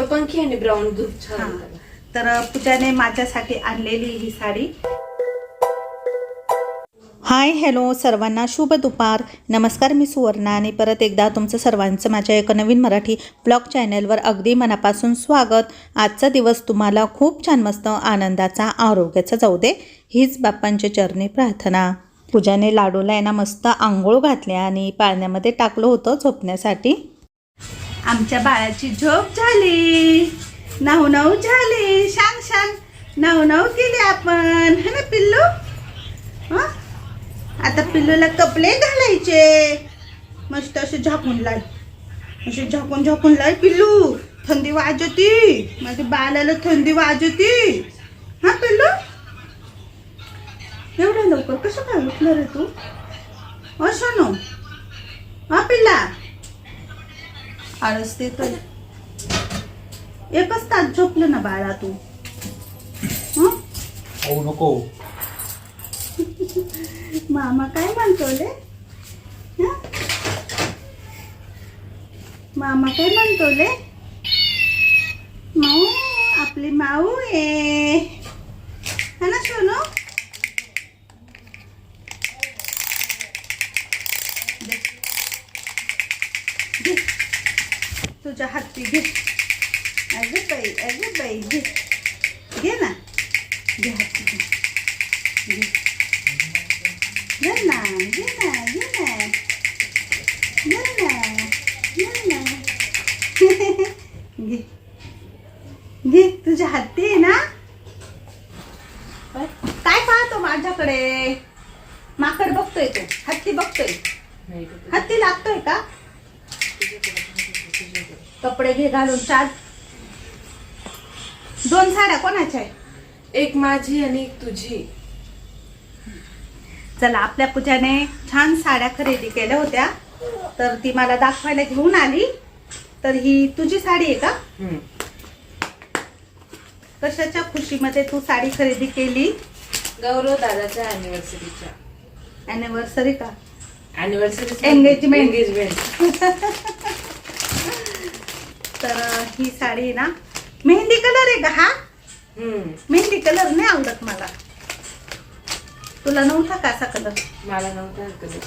मोरपंखी आणि brown group छान. तर पूजाने माझ्यासाठी आणलेली ही साडी. हाय हॅलो सर्वांना शुभ दुपार. नमस्कार मी सुवर्णा आणि परत एकदा तुमचं सर्वांचं माझ्या एका नवीन मराठी ब्लॉग चॅनलवर अगदी मनापासून स्वागत. आजचा दिवस तुम्हाला खूप छान मस्त आनंदाचा आरोग्याचा जाऊ दे हीच बाप्पांच्या चरणी प्रार्थना. पूजाने लाडूला आहे ना मस्त आंघोळ घातल्या आणि पाण्यामध्ये टाकलं होतं झोपण्यासाठी. आमच्या बाळाची झोप झाली. नऊ नऊ झाली. छान शांग नऊ नऊ केली आपण. है ना पिल्लू? हां? आता पिल्लूला कपडे घालायचे. मस्त असे झाकून लाय. असे झाकून झाकून लाय पिल्लू. थंडी वाजती. माझ्या बाळाला थंडी वाजती. हा पिल्लू? एवढ्या लवकर कसं काय उठलं रे तू? असं नो हा पिल्ला? आळस देतोय. एकच तास झोपलं ना बाळा तू. हं? नको. मामा काय म्हणतो रे हं? मामा काय म्हणतो रे माऊ आपली माऊ आहे. है ना सोनू दे. घे. हाती घे. अगं बाई अगं बाई घे. घे ना. घे हाती घे. घे. ना घे ना घे ना. घे ना घे ना. घे. घे तुझ्या हत्ती आहे ना? काय पाहतो माझ्याकडे? माकड बघतोय तो. हत्ती बघतोय? हत्ती लागतोय का? कपडे घे घालून चाल. दोन साड्या कोणाच्या आहे एक माझी आणि एक तुझी. चला आपल्या पूजाने छान साड्या खरेदी केल्या होत्या. तर ती मला दाखवायला घेऊन आली. तर ही तुझी साडी आहे का. कशाच्या खुशीमध्ये तू साडी खरेदी केली? गौरव दादाच्या अॅनिव्हर्सरीच्या अॅनिव्हर्सरी का? Anniversary Engagement. एंगेजमेंट तर ही साडी ना मेहंदी कलर आहे का हा? मेहंदी कलर नाही आवडत मला. तुला नव्हता का असा कलर मला नव्हता कलर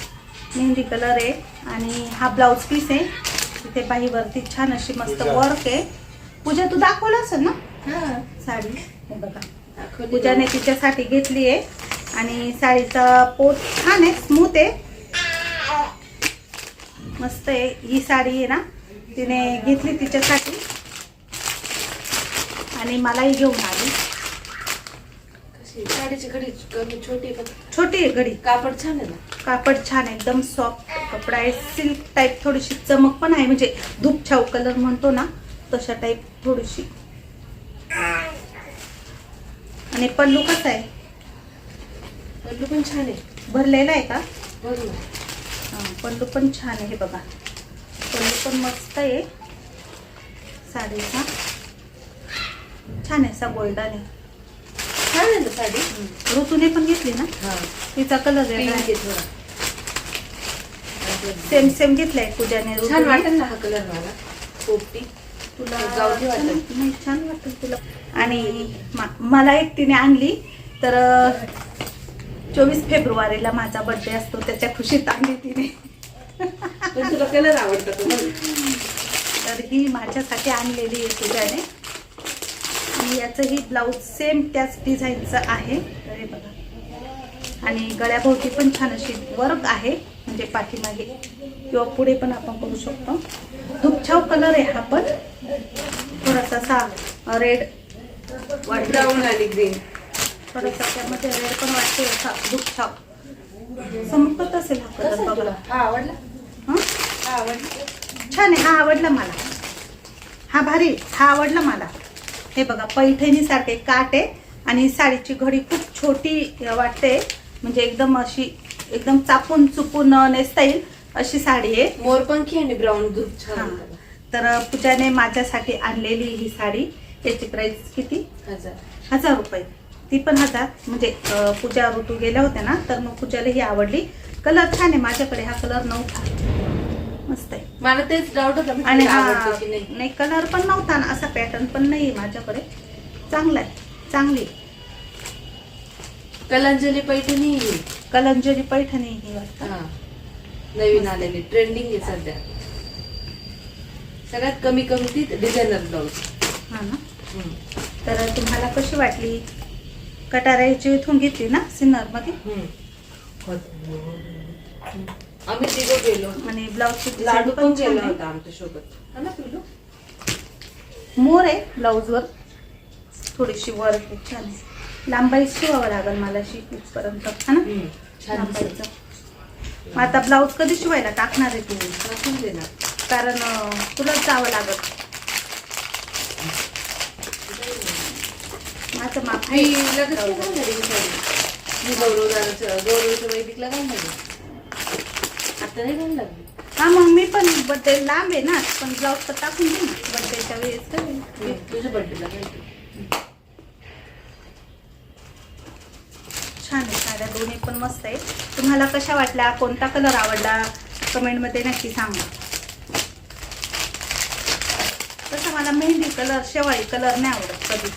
मेहंदी कलर आहे आणि हा ब्लाऊज पीस आहे. तिथे बाहीवरती छान अशी मस्त वर्क आहे. पूजा तू दाखवलं असेल ना? हा. साडी हे बघा. दाखवली पूजाने तिच्यासाठी घेतली आहे. आणि साडीचा पोत छान आहे स्मूथ आहे. मस्त आहे. ही साडी आहे ना तिने घेतली तिच्यासाठी. आणि मलाही घेऊन आली. कशी साडीची घडी छोटी छोटी घडी. कापड छान आहे ना? कापड छान आहे, एकदम सॉफ्ट कपडा आहे सिल्क टाईप थोडीशी चमक पण आहे. म्हणजे धूप छाऊ कलर म्हणतो ना तशा टाईप थोडीशी. आणि पल्लू कसा आहे? पल्लू पण छान आहे. भरलेला आहे का? हा, पल्लू पण छान आहे हे बघा. पल्लू पण मस्त आहे. साडीचा. छान आहे असा गोल्डन आहे. छान आहे ना साडी. ऋतूने पण घेतली ना? हा. तिचा कलर आहे. थोडा. सेम सेम घेतलाय पूजाने छान ऋतूने. वाटेल ना हा कलर मला. पोपटी. तुला गावठी वाटेल. नाही छान वाटेल तुला. आणि मा- मला एक तिने आणली तर चोवीस फेब्रुवारीला माझा बर्थडे असतो त्याच्या खुशीत आणली तिने. पण तुला कलर आवडता तो बघ. तर ही माझ्यासाठी आणलेली आहे तुझ्याने आणि याचंही ब्लाऊज सेम त्याच डिझाईनचं आहे. तर हे बघा. आणि गळ्याभोवती पण छान अशी वर्क आहे. म्हणजे पाठीमागे किंवा पुढे पण आपण करू शकतो. धुपछाव कलर आहे हा पण. थोडासा असा रेड ब्राऊन आणि ग्रीन थोडासा त्यामध्ये रेड पण वाटते. असा धुपछाव चमकत असेल हा कलर बघा. हा हं? हा आवडला? छान आहे. हा आवडला मला. हा भारी हा आवडला मला. हे बघा पैठणी सारखे काट आहे आणि साडीची घडी खूप छोटी वाटते. म्हणजे एकदम अशी एकदम चापून चुपून नेसता येईल अशी साडी आहे. मोरपंखी आणि ब्राऊन ग्रुप छान. तर पूजाने माझ्यासाठी आणलेली ही साडी. याची प्राइस किती? हजार. हजार रुपये. ती पण हजार. म्हणजे पूजा ऋतू गेल्या होत्या ना तर मग पूजाला ही आवडली. कलर छान आहे माझ्याकडे हा कलर नव्हता. मस्त आहे. मला तेच डाऊट होता आणि हा नाही. कलर पण नव्हता ना असा पॅटर्न पण नाही माझ्याकडे. चांगला आहे चांगली कलांजली पैठणी. कलंजरी पैठणी ही वाटतं. हा नवीन आलेली ट्रेंडिंग आहे सध्या. सगळ्यात कमी कमी ती डिझायनर ब्लाऊज हा ना? तर तुम्हाला कशी वाटली? कटारा याची इथून घेतली ना सिन्नरमध्ये आम्ही तिघं गेलो. आणि ब्लाऊजची लाडू पण गेला. होता आमच्यासोबत हा ना पिलू मोर आहे ब्लाऊजवर. थोडीशी वर छान लांबाई शिवावं लागेल मला शिक इथपर्यंत हा ना? लांबाईचं. मग आता ब्लाऊज कधी शिवायला टाकणार आहे तू? नसून दे ना. कारण तुलाच जावं लागत माझं माप. लगेच काय? मी गौरवदाराचं गौरवचं वैदिकला आहे. आता नाही मी. हा मग मी पण बड्डे लांब आहे ना पण ब्लाऊज तर टाकून दे ना बड्डेच्या वेळेस करेन. तुझ्या घालते छान आहे साड्या दोन्ही पण मस्त आहे तुम्हाला कशा वाटल्या कोणता कलर आवडला कमेंटमध्ये नक्की सांगा तसं मला मेहंदी कलर शेवाळी कलर नाही आवडत कधी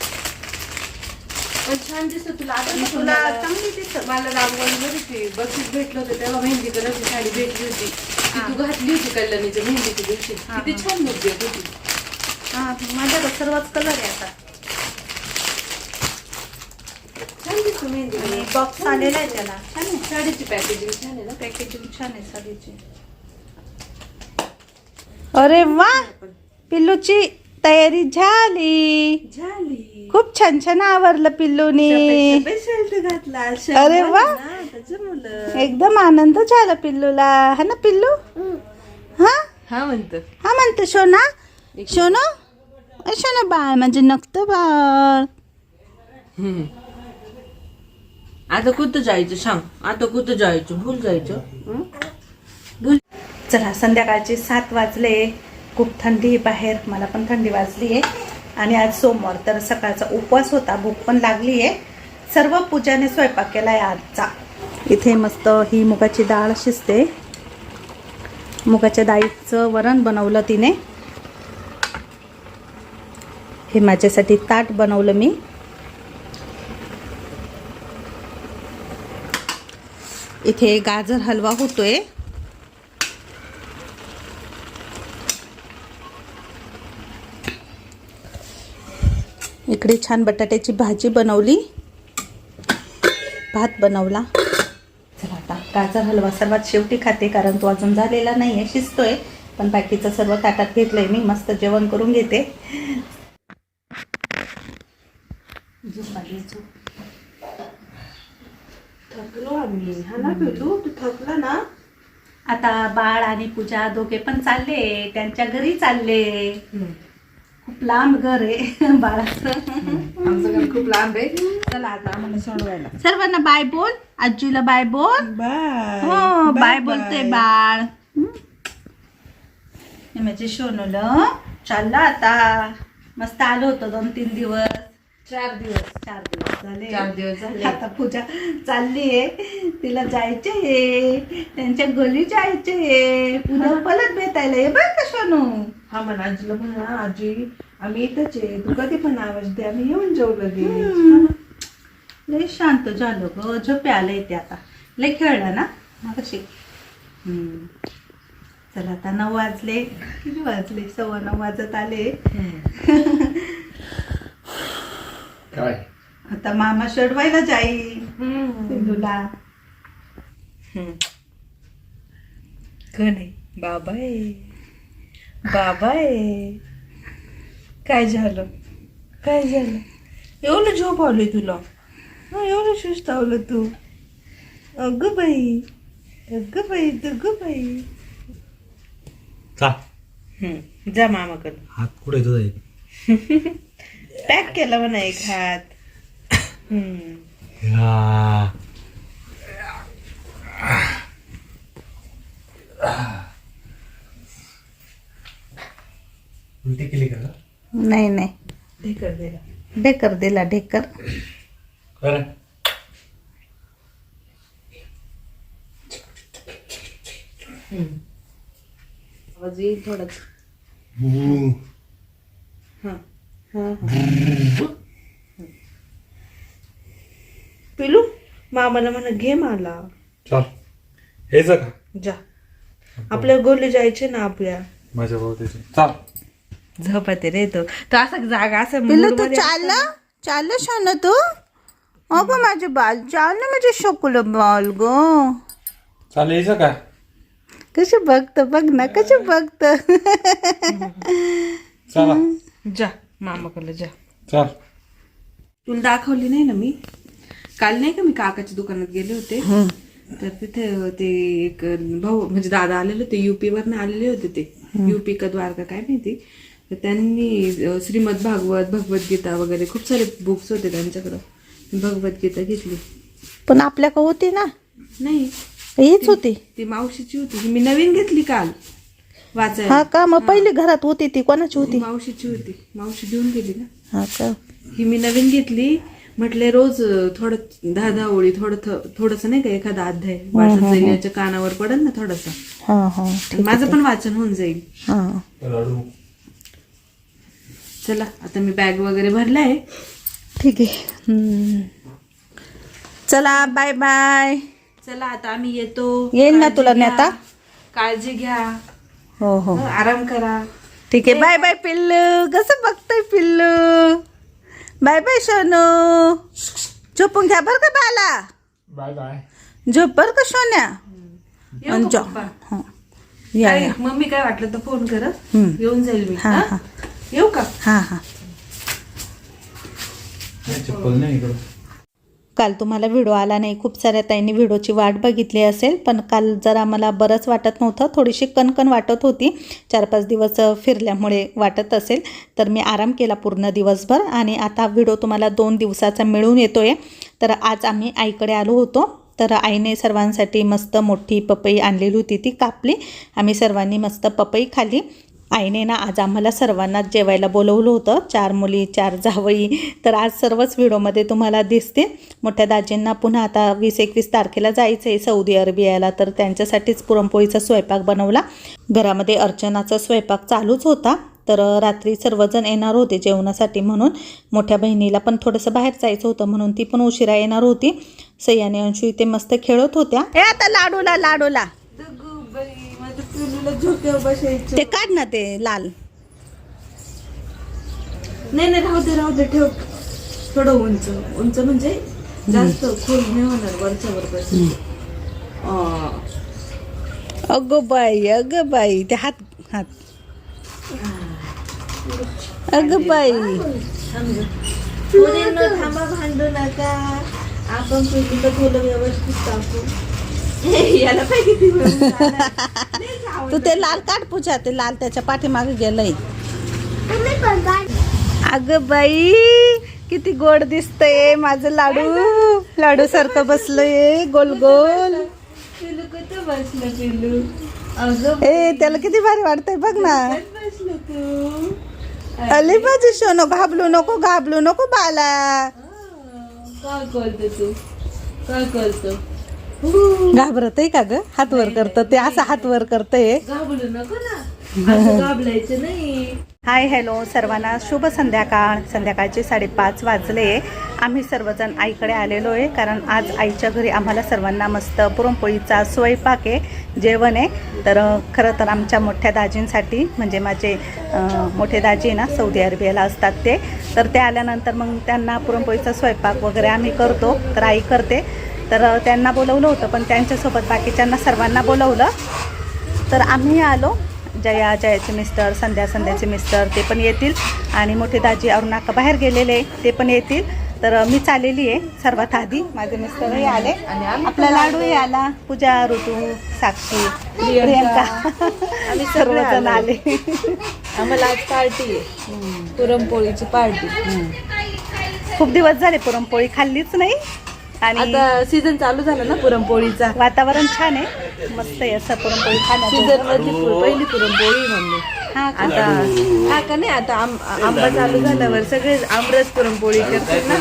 पण छान दिसत तुला आता तुला मला- चांगली दिसत. मला रामवाडीमध्ये ते बक्षीस भेटलं होतं तेव्हा मेहंदी कलरची साडी भेटली होती. ती. तू घातली होती कल्याणीच्या दिवशी हा, किती. छान होती हा माझ्याकडे सर्वच कलर आहे आता. छान दिसतो मेहंदी. बॉक्स आलेला आहे त्याला. छान आहे. साडीची पॅकेजिंग छान आहे ना? पॅकेजिंग छान आहे साडीची. अरे वा! पिल्लूची तयारी झाली. झाली. खूप छान छान आवरलं पिल्लूनी. घातला अरे वा. मुलं एकदम आनंद झाला पिल्लूला. हा ना पिल्लू? हा? हा म्हणतो. हा म्हणतो सोना? सोनो? सोना बाळ म्हणजे नकतं बाळ. हम्म. आता कुठं जायचं सांग? आता कुठं जायचं? भूल जायचं? भूल चला संध्याकाळचे सात वाजले. खूप थंडी बाहेर मला पण थंडी वाजली आहे आणि आज सोमवार तर सकाळचा उपवास होता भूक पण लागली आहे सर्व पूजाने स्वयंपाक केला आहे आजचा. इथे मस्त ही मुगाची डाळ शिजते. मुगाच्या डाळीचं वरण बनवलं तिने. हे माझ्यासाठी ताट बनवलं मी. इथे गाजर हलवा होतोय. इकडे छान बटाट्याची भाजी बनवली. भात बनवला. चला आता गाजर हलवा सर्वात शेवटी खाते कारण तो अजून झालेला नाही आहे शिजतोय. पण बाकीचं सर्व ताटात घेतलंय मी मस्त जेवण करून घेते. थकलो आम्ही. हा ना तू थकला ना? आता बाळ आणि पूजा दोघे पण चालले त्यांच्या घरी चालले. खूप लांब घर आहे बाळाचं. आमचं घर खूप लांब आहे. चला आता आम्हाला सोडवायला. सर्वांना बाय बोल आजीला बाय बोल. बाय. हो बाय बोलते बाळ. म्हणजे सोनूलं चाललं आता. मस्त आलो होतो दोन तीन दिवस. चार दिवस. चार दिवस झाले. चार दिवस झाले. आता पूजा चालली आहे. तिला जायचे आहे. त्यांच्या घरी जायचे आहे. उद्या परत भेटायला ये बरं का सोनू? हा म्हणा आजीला म्हणा आजी आम्ही इथंच आहे. तू कधी पण आवाज दे आम्ही येऊन जाऊ लगेच. लय शांत झालो ग झोपे आले ते आता. लय खेळला ना? कशी चला आता नऊ वाजले. किती वाजले? सव्वा नऊ वाजत आले. काय? आता मामा शडवायला जाईल. सिंधूला. कोण आहे. बाबा आहे. बाबा आहे काय झालं? काय झालं? एवढं झोप आलोय तुला? एवढं सुस्तावलं तू. अगं बाई अगं बाई अगं बाई. चा जा मामाकडे. हात कुठे तुझा आहे? पॅक केला म्हणा एक हात. हम्म. या. उलटी केली का? नाही नाही. ढेकर दिला. ढेकर दिला ढेकर. आवाज येईल थोडाच हा. हा पिलू मामाला म्हणा गेम आला चल. हे जा का? जा. आपल्या गोली जायचे ना आपल्या. माझ्या भावतीचे चल. झोपते रे तो. तो असा जागा असं पिल्लू तू चालला? चाललं शान तू? अगं माझे बाल चाल ना माझे शकुल बाल ग. चाल यायचं का? कसे बघत बघ ना कसे बघत. चला. जा मामाकडे जा. चल. तुला दाखवली नाही ना मी? काल नाही का मी काकाच्या दुकानात गेले होते? तर तिथे ते एक भाऊ म्हणजे दादा आलेले होते युपी वरनं आलेले होते ते. युपी का द्वारका काय माहिती? तर त्यांनी श्रीमद भागवत भगवद्गीता वगैरे खूप सारे बुक्स होते त्यांच्याकडं. भगवद्गीता घेतली. पण आपल्या का होती ना? नाही. हीच होती. ती मावशीची होती. ही मी नवीन घेतली काल. वाचायला. हा का? मग पहिली घरात होती ती कोणाची होती? मावशीची होती. मावशी देऊन गेली ना. हा का? ही मी नवीन घेतली. म्हटले रोज थोडं दहा दहा ओळी थोडं थोडस नाही का एखादा अध्याय. वाचत जाईल याच्या कानावर पडेल ना थोडासा. हा हा. माझं पण वाचन होऊन जाईल. हा. चला आता मी बॅग वगैरे भरलाय ठीक आहे. हम्म. चला बाय बाय चला आता आम्ही येतो. येईल ना तुला. नेता? काळजी घ्या. हो हो. आराम करा. ठीक आहे. बाय बाय पिल्लू. कसं बघतोय पिल्लू? Bye bye Sonu. झोपून घ्या बरं का बाला बाय बाय झोप बरं का सोन्या? हं. मम्मी काय वाटलं तर फोन कर. येऊन जाईल मी. येऊ का? हा हा. चप्पल नाही इकडं. काल तुम्हाला व्हिडिओ आला नाही. खूप साऱ्या ताईंनी व्हिडिओची वाट बघितली असेल पण काल जरा मला बरंच वाटत नव्हतं. थोडीशी कणकण वाटत होती. चार पाच दिवस फिरल्यामुळे वाटत असेल. तर मी आराम केला पूर्ण दिवसभर आणि आता व्हिडिओ तुम्हाला दोन दिवसाचा मिळून येतो आहे तर आज आम्ही आईकडे आलो होतो. तर आईने सर्वांसाठी मस्त मोठी पपई आणलेली होती ती कापली. आम्ही सर्वांनी मस्त पपई खाल्ली. आईने ना आज आम्हाला सर्वांना जेवायला बोलवलं होतं. चार मुली चार जावई. तर आज सर्वच व्हिडिओमध्ये तुम्हाला दिसते. मोठ्या दाजींना पुन्हा आता वीस एकवीस तारखेला जायचं आहे सौदी अरेबियाला. तर त्यांच्यासाठीच पुरणपोळीचा स्वयंपाक बनवला. घरामध्ये अर्चनाचा स्वयंपाक चालूच होता. तर रात्री सर्वजण येणार होते जेवणासाठी म्हणून. मोठ्या बहिणीला पण थोडंसं बाहेर जायचं होतं म्हणून ती पण उशिरा येणार होती. सह्याने अंशू इथे मस्त खेळत होत्या. ए आता लाडूला लाडूला. झोक्यावर बसायचं. ते काढ ना ते लाल. नाही नाही राहू दे राहू दे ठेव. थोडं उंच. उंच म्हणजे जास्त खोल नाही होणार वरच्या वर बस अगं बाई अगं बाई ते हात हात. अगं बाई. थांबा भांडू नका. आपण पिलूला थोडं व्यवस्थित टाकू. याला काय किती वेळ झाला? तू ते लाल काढ पूजा ते लाल त्याच्या पाठीमागे गेलंय. अगं बाई किती गोड दिसतंय माझं लाडू. लाडू सारखं बसलंय गोल गोल. पिलू कुठं बसलं पिलू अगं ए त्याला किती भारी वाटतंय बघ ना. कुठं बसलं तू अली बाजू सोनो घाबलू नको घाबलू नको बाला. काय करतो तू? काय करतो? घाबरत आहे का ग? हात वर करत ते असं हात वर करतंय. घाबरू नको ना. असं घाबरायचं नाही. हाय हॅलो सर्वांना शुभ संध्याकाळ. संध्याकाळचे साडेपाच वाजले. आम्ही सर्वजण आईकडे आलेलो आहे कारण आज आईच्या घरी आम्हाला सर्वांना मस्त पुरणपोळीचा स्वयंपाक आहे जेवण आहे. तर खरं तर आमच्या मोठ्या दाजींसाठी म्हणजे माझे मोठे दाजी ना सौदी अरेबियाला असतात ते. तर ते आल्यानंतर मग त्यांना पुरणपोळीचा स्वयंपाक वगैरे आम्ही करतो. तर आई करते. तर त्यांना बोलवलं होतं पण त्यांच्यासोबत बाकीच्यांना सर्वांना बोलवलं. तर आम्ही आलो. जया जयाचे मिस्टर संध्या संध्याचे मिस्टर ते पण येतील. आणि मोठे दाजी अरुणाका बाहेर गेलेले ते पण येतील. तर मी चाललेली आहे सर्वात आधी. माझे मिस्टरही आले. आपला लाडूही आला. पूजा ऋतू साक्षी प्रियंका आम्ही सर्वजण आले. आम्हाला आज पार्टी आहे. पुरणपोळीची पार्टी. खूप दिवस झाले पुरणपोळी खाल्लीच नाही. आणि आता सीझन चालू झाला ना पुरणपोळीचा. वातावरण छान आहे. मस्त आहे असं पुरणपोळी खाण्याचं. सीझन मधली पु- पहिली पुरणपोळी मम्मी हा का? आता हा का नाही? आता आम- आंबा चालू झाल्यावर सगळे आमरस पुरणपोळी करतात ना.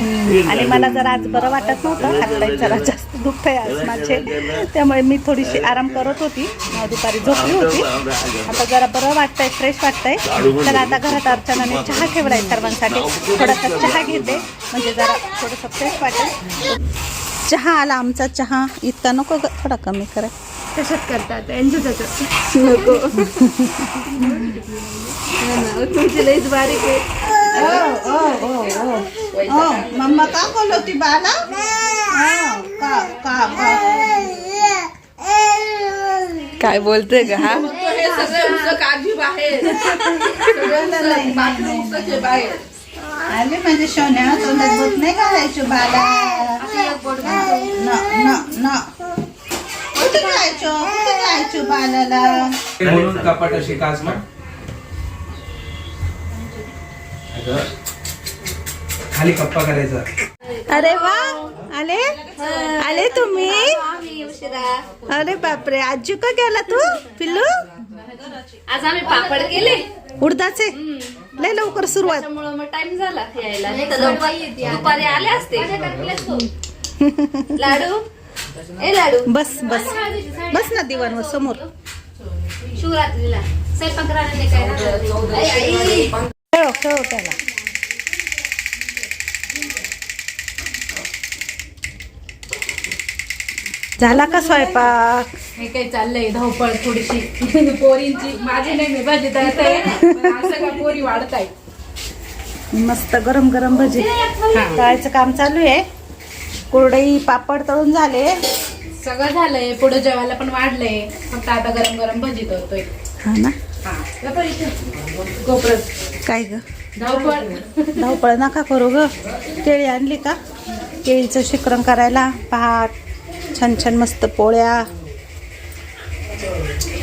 आणि मला जरा आज बरं वाटत नव्हतं हातपाय जरा जास्त दुखत आहे आज माझे त्यामुळे मी थोडीशी आराम करत होती. दुपारी झोपली होती. आता जरा बरं वाटतंय फ्रेश वाटतंय. तर आता घरात अर्चनाने चहा ठेवलाय सर्वांसाठी. थोडासा चहा घेते. म्हणजे जरा थोडंसं फ्रेश वाटेल. चहा आला आमचा चहा. इतका नको ग थोडा कमी करा. तसंच करतात. तसं नको. तुमची लईच बारीक आहे. मम्मा का बोलवती बाला का का काय बोलते का हा? हे सगळं उसं काजी बाहेर. सगळं बाथरूम उसं आहे बाहेर. आले म्हणजे सोन्या तोंडात बोट नाही घालायचो बाला न न न. कुठे जायचो? कुठे जायचो बालाला म्हणून कपाट अशी काच मग खाली कप्पा करायचा. अरे वा आले? आले तुम्ही? अरे बापरे आजी का गेला तू पिल्लू? आज आम्ही पापड केले. उडदाचे? लय लवकर सुरुवात. मग टाइम झाला यायला. नाही तर दुपारी दुपारी आले असते. लाडू? ए लाडू. बस बस. बस ना दिवाणवर समोर. शिवरात्रीला. स्वयंपाक राहणार नाही. खेळ खेळ त्याला. झाला का स्वयंपाक? हे काय चाललंय धावपळ थोडीशी. पोरींची. माझी नाही मी भाजी तयार आहे पोरी वाढताय मस्त गरम गरम भजी. तळायचं काम चालू आहे. कुरडई पापड तळून झाले. सगळं झालंय. पुढे जेवायला पण वाढलंय. फक्त आता गरम गरम भजी करतोय हा ना. काय ग? धावपळ. धावपळ नका करू ग. केळी आणली का? केळीचं शिकरण करायला. भात छान छान मस्त पोळ्या.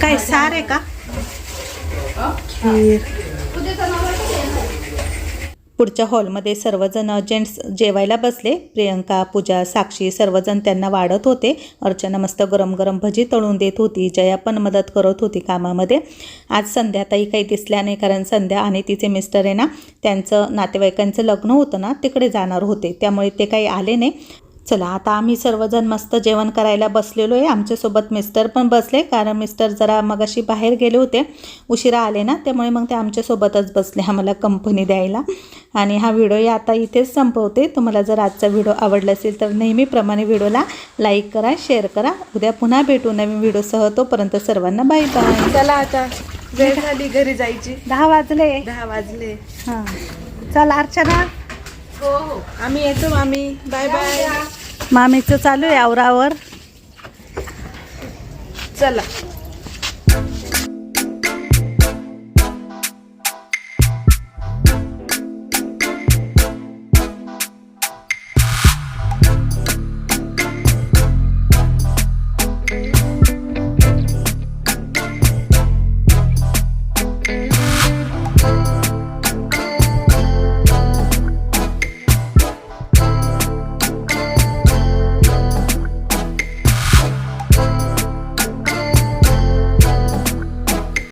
काय सार आहे का? खीर. पुढच्या हॉलमध्ये सर्वजण जेंट्स जेवायला बसले. प्रियंका पूजा साक्षी सर्वजण त्यांना वाढत होते. अर्चना मस्त गरम गरम भजी तळून देत होती. जया पण मदत करत होती कामामध्ये. आज संध्याताई काही दिसल्या नाही कारण संध्या आणि तिचे मिस्टर आहे ना त्यांचं नातेवाईकांचं लग्न होतं ना तिकडे जाणार होते. त्यामुळे ते काही आले नाही. चला आता आम्ही सर्वजण मस्त जेवण करायला बसलेलो आहे आमच्यासोबत मिस्टर पण बसले कारण मिस्टर जरा मगाशी बाहेर गेले होते. उशिरा आले ना त्यामुळे मग ते आमच्यासोबतच बसले आम्हाला कंपनी द्यायला. आणि हा व्हिडिओ आता इथेच संपवते. तुम्हाला जर आजचा व्हिडिओ आवडला असेल तर नेहमीप्रमाणे व्हिडिओला लाईक करा शेअर करा. उद्या पुन्हा भेटू नवीन व्हिडिओसह तोपर्यंत सर्वांना बाय बाय चला आता वेळ झाली घरी जायची. दहा वाजले. दहा वाजले. हां. चला अर्चना. आम्ही येतो मामी. Bye bye. मामीचं चालू आहे आवरावर. चला.